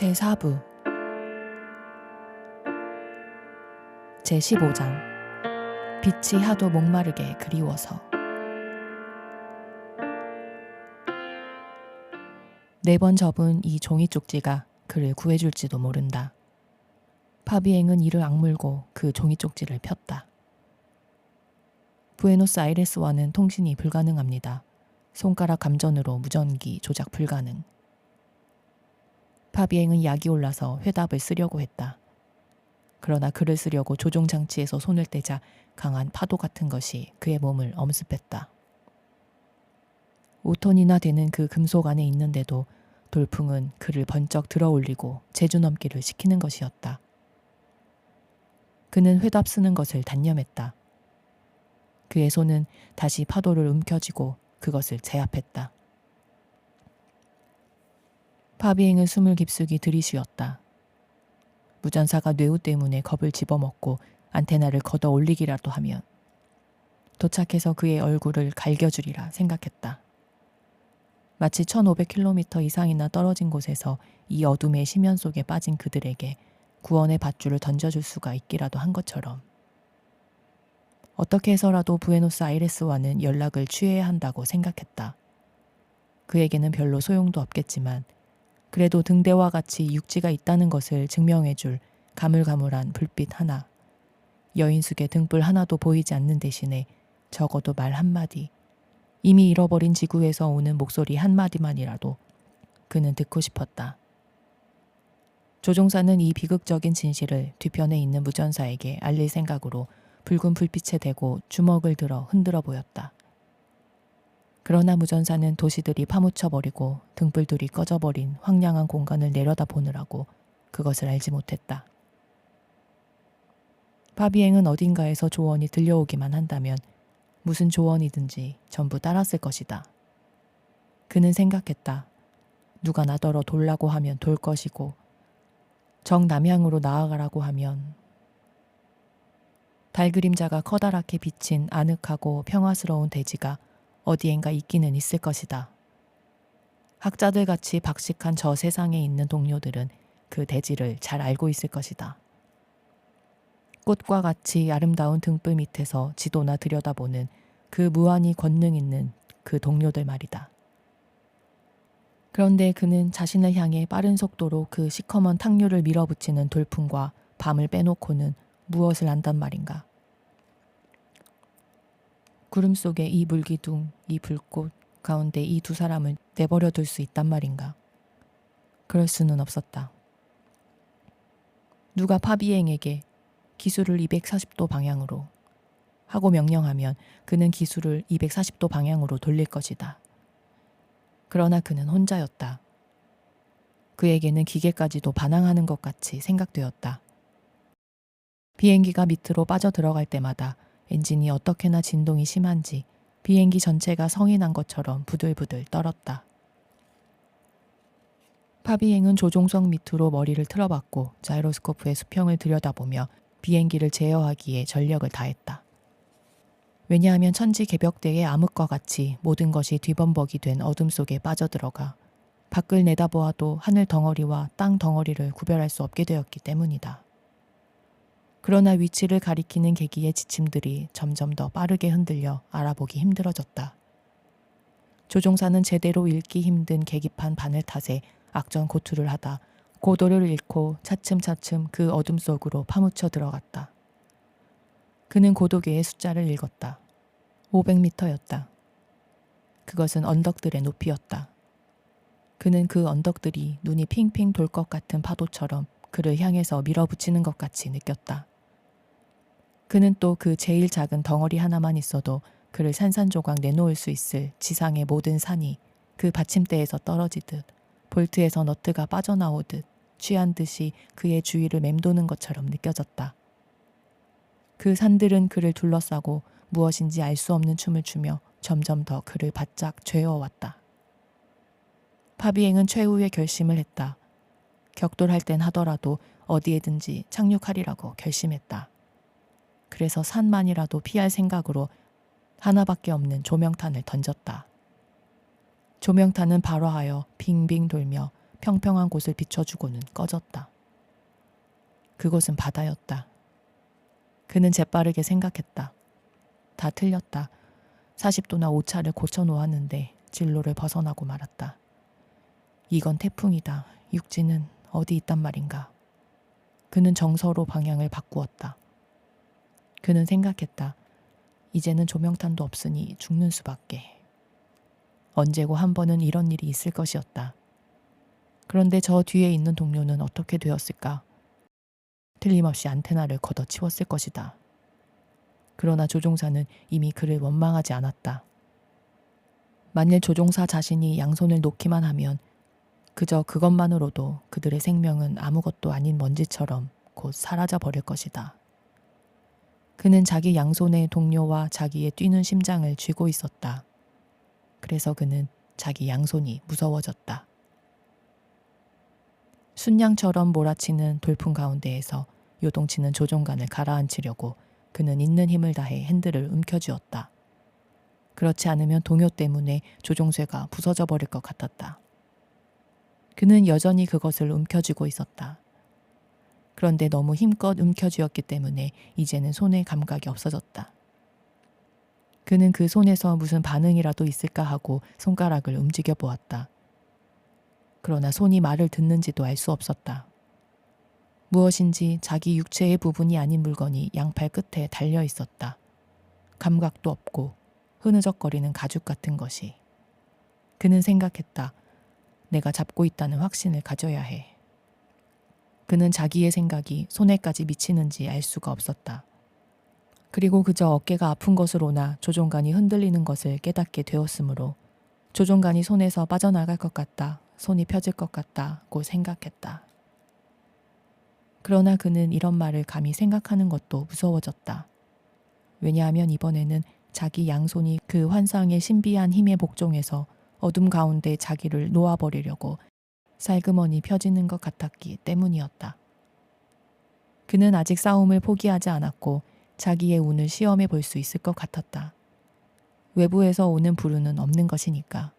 제4부 제15장 빛이 하도 목마르게 그리워서 네 번 접은 이 종이 쪽지가 그를 구해줄지도 모른다. 파비행은 이를 악물고 그 종이 쪽지를 폈다. 부에노스아이레스와는 통신이 불가능합니다. 손가락 감전으로 무전기 조작 불가능. 파비행은 약이 올라서 회답을 쓰려고 했다. 그러나 글을 쓰려고 조종 장치에서 손을 떼자 강한 파도 같은 것이 그의 몸을 엄습했다. 5톤이나 되는 그 금속 안에 있는데도 돌풍은 그를 번쩍 들어 올리고 제주 넘기를 시키는 것이었다. 그는 회답 쓰는 것을 단념했다. 그의 손은 다시 파도를 움켜쥐고 그것을 제압했다. 파비행은 숨을 깊숙이 들이쉬었다. 무전사가 뇌우 때문에 겁을 집어먹고 안테나를 걷어 올리기라도 하면 도착해서 그의 얼굴을 갈겨주리라 생각했다. 마치 1500km 이상이나 떨어진 곳에서 이 어둠의 심연 속에 빠진 그들에게 구원의 밧줄을 던져줄 수가 있기라도 한 것처럼 어떻게 해서라도 부에노스 아이레스와는 연락을 취해야 한다고 생각했다. 그에게는 별로 소용도 없겠지만 그래도 등대와 같이 육지가 있다는 것을 증명해 줄 가물가물한 불빛 하나, 여인숙의 등불 하나도 보이지 않는 대신에 적어도 말 한마디, 이미 잃어버린 지구에서 오는 목소리 한마디만이라도 그는 듣고 싶었다. 조종사는 이 비극적인 진실을 뒤편에 있는 무전사에게 알릴 생각으로 붉은 불빛에 대고 주먹을 들어 흔들어 보였다. 그러나 무전사는 도시들이 파묻혀버리고 등불들이 꺼져버린 황량한 공간을 내려다 보느라고 그것을 알지 못했다. 파비행은 어딘가에서 조언이 들려오기만 한다면 무슨 조언이든지 전부 따랐을 것이다. 그는 생각했다. 누가 나더러 돌라고 하면 돌 것이고 정남향으로 나아가라고 하면 달 그림자가 커다랗게 비친 아늑하고 평화스러운 대지가 어디엔가 있기는 있을 것이다. 학자들 같이 박식한 저 세상에 있는 동료들은 그 대지를 잘 알고 있을 것이다. 꽃과 같이 아름다운 등불 밑에서 지도나 들여다보는 그 무한히 권능 있는 그 동료들 말이다. 그런데 그는 자신을 향해 빠른 속도로 그 시커먼 탁류를 밀어붙이는 돌풍과 밤을 빼놓고는 무엇을 안단 말인가. 구름 속에 이 물기둥, 이 불꽃 가운데 이 두 사람을 내버려 둘 수 있단 말인가. 그럴 수는 없었다. 누가 파비행에게 기술을 240도 방향으로 하고 명령하면 그는 기술을 240도 방향으로 돌릴 것이다. 그러나 그는 혼자였다. 그에게는 기계까지도 반항하는 것 같이 생각되었다. 비행기가 밑으로 빠져 들어갈 때마다 엔진이 어떻게나 진동이 심한지 비행기 전체가 성이 난 것처럼 부들부들 떨었다. 파비행은 조종석 밑으로 머리를 틀어봤고 자이로스코프의 수평을 들여다보며 비행기를 제어하기에 전력을 다했다. 왜냐하면 천지 개벽대의 암흑과 같이 모든 것이 뒤범벅이 된 어둠 속에 빠져들어가 밖을 내다보아도 하늘 덩어리와 땅 덩어리를 구별할 수 없게 되었기 때문이다. 그러나 위치를 가리키는 계기의 지침들이 점점 더 빠르게 흔들려 알아보기 힘들어졌다. 조종사는 제대로 읽기 힘든 계기판 바늘 탓에 악전 고투를 하다 고도를 잃고 차츰차츰 그 어둠 속으로 파묻혀 들어갔다. 그는 고도계의 숫자를 읽었다. 500m였다. 그것은 언덕들의 높이였다. 그는 그 언덕들이 눈이 핑핑 돌 것 같은 파도처럼 그를 향해서 밀어붙이는 것 같이 느꼈다. 그는 또 그 제일 작은 덩어리 하나만 있어도 그를 산산조각 내놓을 수 있을 지상의 모든 산이 그 받침대에서 떨어지듯 볼트에서 너트가 빠져나오듯 취한 듯이 그의 주위를 맴도는 것처럼 느껴졌다. 그 산들은 그를 둘러싸고 무엇인지 알 수 없는 춤을 추며 점점 더 그를 바짝 죄어왔다. 파비행은 최후의 결심을 했다. 격돌할 땐 하더라도 어디에든지 착륙하리라고 결심했다. 그래서 산만이라도 피할 생각으로 하나밖에 없는 조명탄을 던졌다. 조명탄은 발화하여 빙빙 돌며 평평한 곳을 비춰주고는 꺼졌다. 그곳은 바다였다. 그는 재빠르게 생각했다. 다 틀렸다. 40도나 오차를 고쳐 놓았는데 진로를 벗어나고 말았다. 이건 태풍이다. 육지는 어디 있단 말인가. 그는 정서로 방향을 바꾸었다. 그는 생각했다. 이제는 조명탄도 없으니 죽는 수밖에. 언제고 한 번은 이런 일이 있을 것이었다. 그런데 저 뒤에 있는 동료는 어떻게 되었을까? 틀림없이 안테나를 걷어치웠을 것이다. 그러나 조종사는 이미 그를 원망하지 않았다. 만일 조종사 자신이 양손을 놓기만 하면 그저 그것만으로도 그들의 생명은 아무것도 아닌 먼지처럼 곧 사라져 버릴 것이다. 그는 자기 양손에 동료와 자기의 뛰는 심장을 쥐고 있었다. 그래서 그는 자기 양손이 무서워졌다. 순양처럼 몰아치는 돌풍 가운데에서 요동치는 조종관을 가라앉히려고 그는 있는 힘을 다해 핸들을 움켜쥐었다. 그렇지 않으면 동요 때문에 조종쇠가 부서져 버릴 것 같았다. 그는 여전히 그것을 움켜쥐고 있었다. 그런데 너무 힘껏 움켜쥐었기 때문에 이제는 손에 감각이 없어졌다. 그는 그 손에서 무슨 반응이라도 있을까 하고 손가락을 움직여 보았다. 그러나 손이 말을 듣는지도 알 수 없었다. 무엇인지 자기 육체의 부분이 아닌 물건이 양팔 끝에 달려 있었다. 감각도 없고 흐느적거리는 가죽 같은 것이. 그는 생각했다. 내가 잡고 있다는 확신을 가져야 해. 그는 자기의 생각이 손에까지 미치는지 알 수가 없었다. 그리고 그저 어깨가 아픈 것으로나 조종관이 흔들리는 것을 깨닫게 되었으므로 조종관이 손에서 빠져나갈 것 같다, 손이 펴질 것 같다고 생각했다. 그러나 그는 이런 말을 감히 생각하는 것도 무서워졌다. 왜냐하면 이번에는 자기 양손이 그 환상의 신비한 힘에 복종해서 어둠 가운데 자기를 놓아버리려고 살그머니 펴지는 것 같았기 때문이었다. 그는 아직 싸움을 포기하지 않았고 자기의 운을 시험해 볼 수 있을 것 같았다. 외부에서 오는 불운은 없는 것이니까.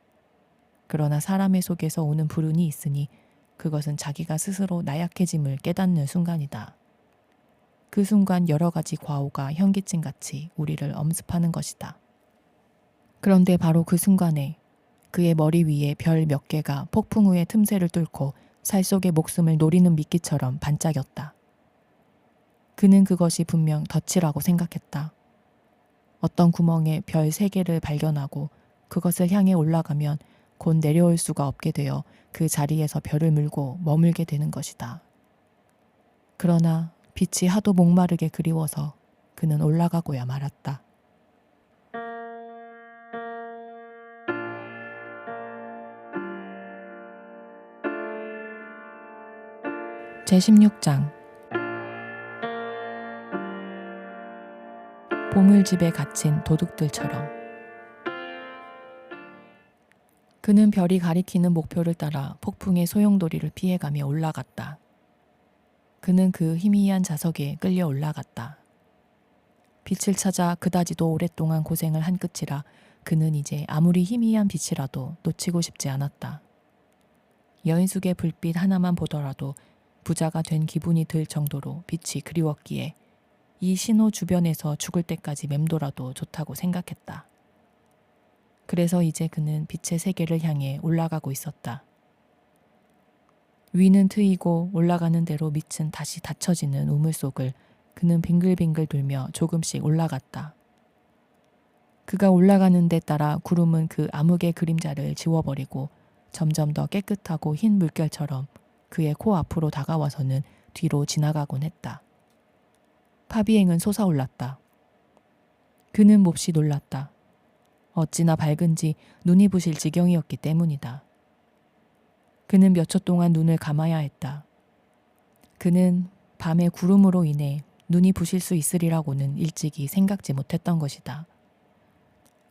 그러나 사람의 속에서 오는 불운이 있으니 그것은 자기가 스스로 나약해짐을 깨닫는 순간이다. 그 순간 여러 가지 과오가 현기증 같이 우리를 엄습하는 것이다. 그런데 바로 그 순간에 그의 머리 위에 별 몇 개가 폭풍 후의 틈새를 뚫고 살 속의 목숨을 노리는 미끼처럼 반짝였다. 그는 그것이 분명 덫이라고 생각했다. 어떤 구멍에 별 세 개를 발견하고 그것을 향해 올라가면 곧 내려올 수가 없게 되어 그 자리에서 별을 물고 머물게 되는 것이다. 그러나 빛이 하도 목마르게 그리워서 그는 올라가고야 말았다. 제16장 보물집에 갇힌 도둑들처럼 그는 별이 가리키는 목표를 따라 폭풍의 소용돌이를 피해가며 올라갔다. 그는 그 희미한 자석에 끌려 올라갔다. 빛을 찾아 그다지도 오랫동안 고생을 한 끝이라 그는 이제 아무리 희미한 빛이라도 놓치고 싶지 않았다. 여인숙의 불빛 하나만 보더라도 부자가 된 기분이 들 정도로 빛이 그리웠기에 이 신호 주변에서 죽을 때까지 맴돌아도 좋다고 생각했다. 그래서 이제 그는 빛의 세계를 향해 올라가고 있었다. 위는 트이고 올라가는 대로 밑은 다시 닫혀지는 우물 속을 그는 빙글빙글 돌며 조금씩 올라갔다. 그가 올라가는 데 따라 구름은 그 암흑의 그림자를 지워버리고 점점 더 깨끗하고 흰 물결처럼 그의 코 앞으로 다가와서는 뒤로 지나가곤 했다. 파비행은 솟아올랐다. 그는 몹시 놀랐다. 어찌나 밝은지 눈이 부실 지경이었기 때문이다. 그는 몇 초 동안 눈을 감아야 했다. 그는 밤의 구름으로 인해 눈이 부실 수 있으리라고는 일찍이 생각지 못했던 것이다.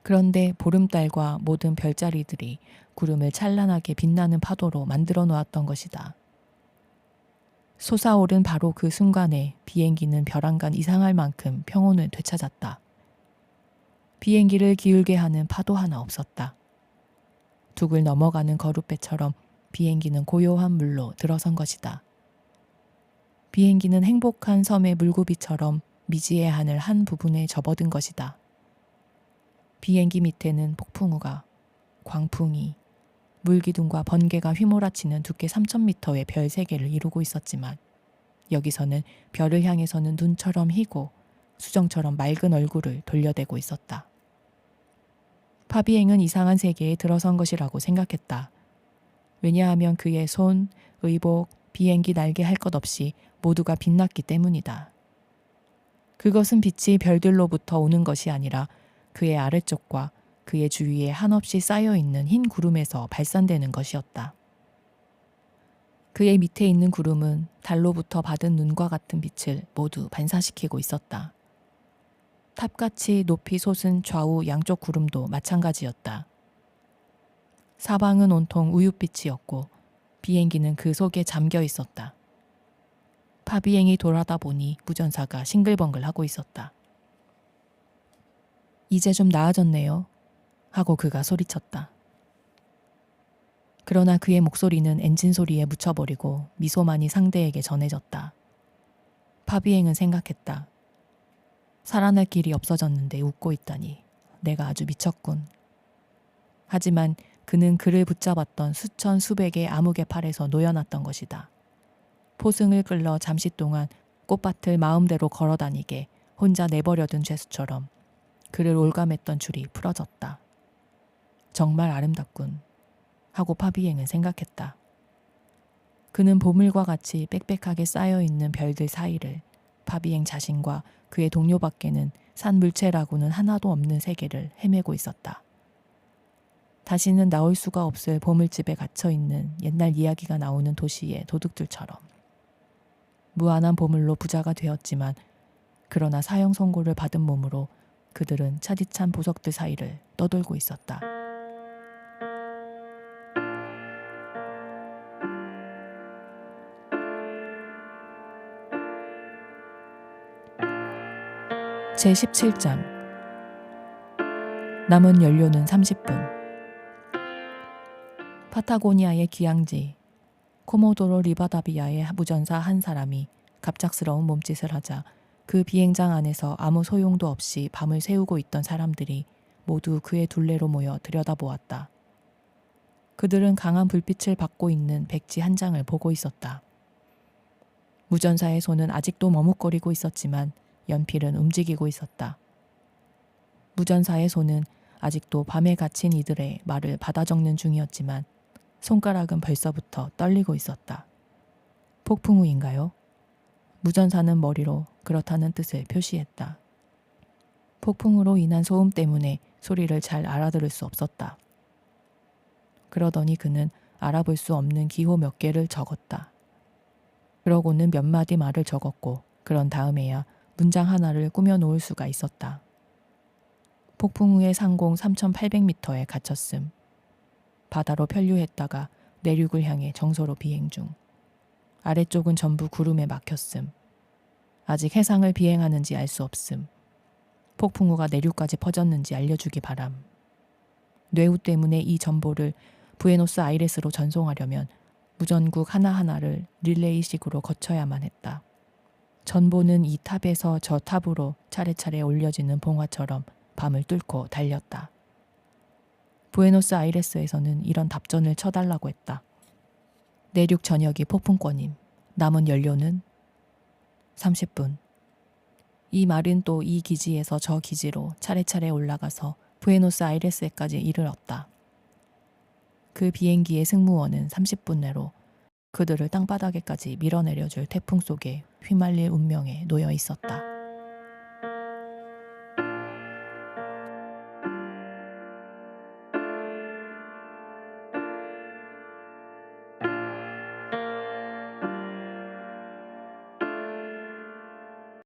그런데 보름달과 모든 별자리들이 구름을 찬란하게 빛나는 파도로 만들어 놓았던 것이다. 솟아오른 바로 그 순간에 비행기는 벼랑간 이상할 만큼 평온을 되찾았다. 비행기를 기울게 하는 파도 하나 없었다. 둑을 넘어가는 거룻배처럼 비행기는 고요한 물로 들어선 것이다. 비행기는 행복한 섬의 물고기처럼 미지의 하늘 한 부분에 접어든 것이다. 비행기 밑에는 폭풍우가, 광풍이, 물기둥과 번개가 휘몰아치는 두께 3,000m의 별세 개를 이루고 있었지만 여기서는 별을 향해서는 눈처럼 희고 수정처럼 맑은 얼굴을 돌려대고 있었다. 파비행은 이상한 세계에 들어선 것이라고 생각했다. 왜냐하면 그의 손, 의복, 비행기 날개 할 것 없이 모두가 빛났기 때문이다. 그것은 빛이 별들로부터 오는 것이 아니라 그의 아래쪽과 그의 주위에 한없이 쌓여 있는 흰 구름에서 발산되는 것이었다. 그의 밑에 있는 구름은 달로부터 받은 눈과 같은 빛을 모두 반사시키고 있었다. 탑같이 높이 솟은 좌우 양쪽 구름도 마찬가지였다. 사방은 온통 우윳빛이었고 비행기는 그 속에 잠겨 있었다. 파비행이 돌아다 보니 무전사가 싱글벙글 하고 있었다. 이제 좀 나아졌네요. 하고 그가 소리쳤다. 그러나 그의 목소리는 엔진 소리에 묻혀버리고 미소만이 상대에게 전해졌다. 파비행은 생각했다. 살아날 길이 없어졌는데 웃고 있다니 내가 아주 미쳤군. 하지만 그는 그를 붙잡았던 수천 수백의 암흑의 팔에서 놓여놨던 것이다. 포승을 끌러 잠시 동안 꽃밭을 마음대로 걸어다니게 혼자 내버려둔 죄수처럼 그를 올감했던 줄이 풀어졌다. 정말 아름답군. 하고 파비행은 생각했다. 그는 보물과 같이 빽빽하게 쌓여 있는 별들 사이를 파비행 자신과 그의 동료 밖에는 산 물체라고는 하나도 없는 세계를 헤매고 있었다. 다시는 나올 수가 없을 보물집에 갇혀 있는 옛날 이야기가 나오는 도시의 도둑들처럼 무한한 보물로 부자가 되었지만 그러나 사형 선고를 받은 몸으로 그들은 차디찬 보석들 사이를 떠돌고 있었다. 제17장 남은 연료는 30분 파타고니아의 귀향지 코모도로 리바다비아의 무전사 한 사람이 갑작스러운 몸짓을 하자 그 비행장 안에서 아무 소용도 없이 밤을 새우고 있던 사람들이 모두 그의 둘레로 모여 들여다보았다. 그들은 강한 불빛을 받고 있는 백지 한 장을 보고 있었다. 무전사의 손은 아직도 머뭇거리고 있었지만 연필은 움직이고 있었다. 무전사의 손은 아직도 밤에 갇힌 이들의 말을 받아 적는 중이었지만 손가락은 벌써부터 떨리고 있었다. 폭풍 후인가요? 무전사는 머리로 그렇다는 뜻을 표시했다. 폭풍으로 인한 소음 때문에 소리를 잘 알아들을 수 없었다. 그러더니 그는 알아볼 수 없는 기호 몇 개를 적었다. 그러고는 몇 마디 말을 적었고 그런 다음에야 문장 하나를 꾸며 놓을 수가 있었다. 폭풍 후의 상공 3,800m에 갇혔음. 바다로 편류했다가 내륙을 향해 정서로 비행 중. 아래쪽은 전부 구름에 막혔음. 아직 해상을 비행하는지 알 수 없음. 폭풍우가 내륙까지 퍼졌는지 알려주기 바람. 뇌우 때문에 이 정보를 부에노스 아이레스로 전송하려면 무전국 하나하나를 릴레이식으로 거쳐야만 했다. 전보는 이 탑에서 저 탑으로 차례차례 올려지는 봉화처럼 밤을 뚫고 달렸다. 부에노스 아이레스에서는 이런 답전을 쳐달라고 했다. 내륙 전역이 폭풍권임. 남은 연료는 30분. 이 말은 또 이 기지에서 저 기지로 차례차례 올라가서 부에노스 아이레스에까지 이르렀다. 그 비행기의 승무원은 30분 내로 그들을 땅바닥에까지 밀어내려줄 태풍 속에 휘말릴 운명에 놓여 있었다.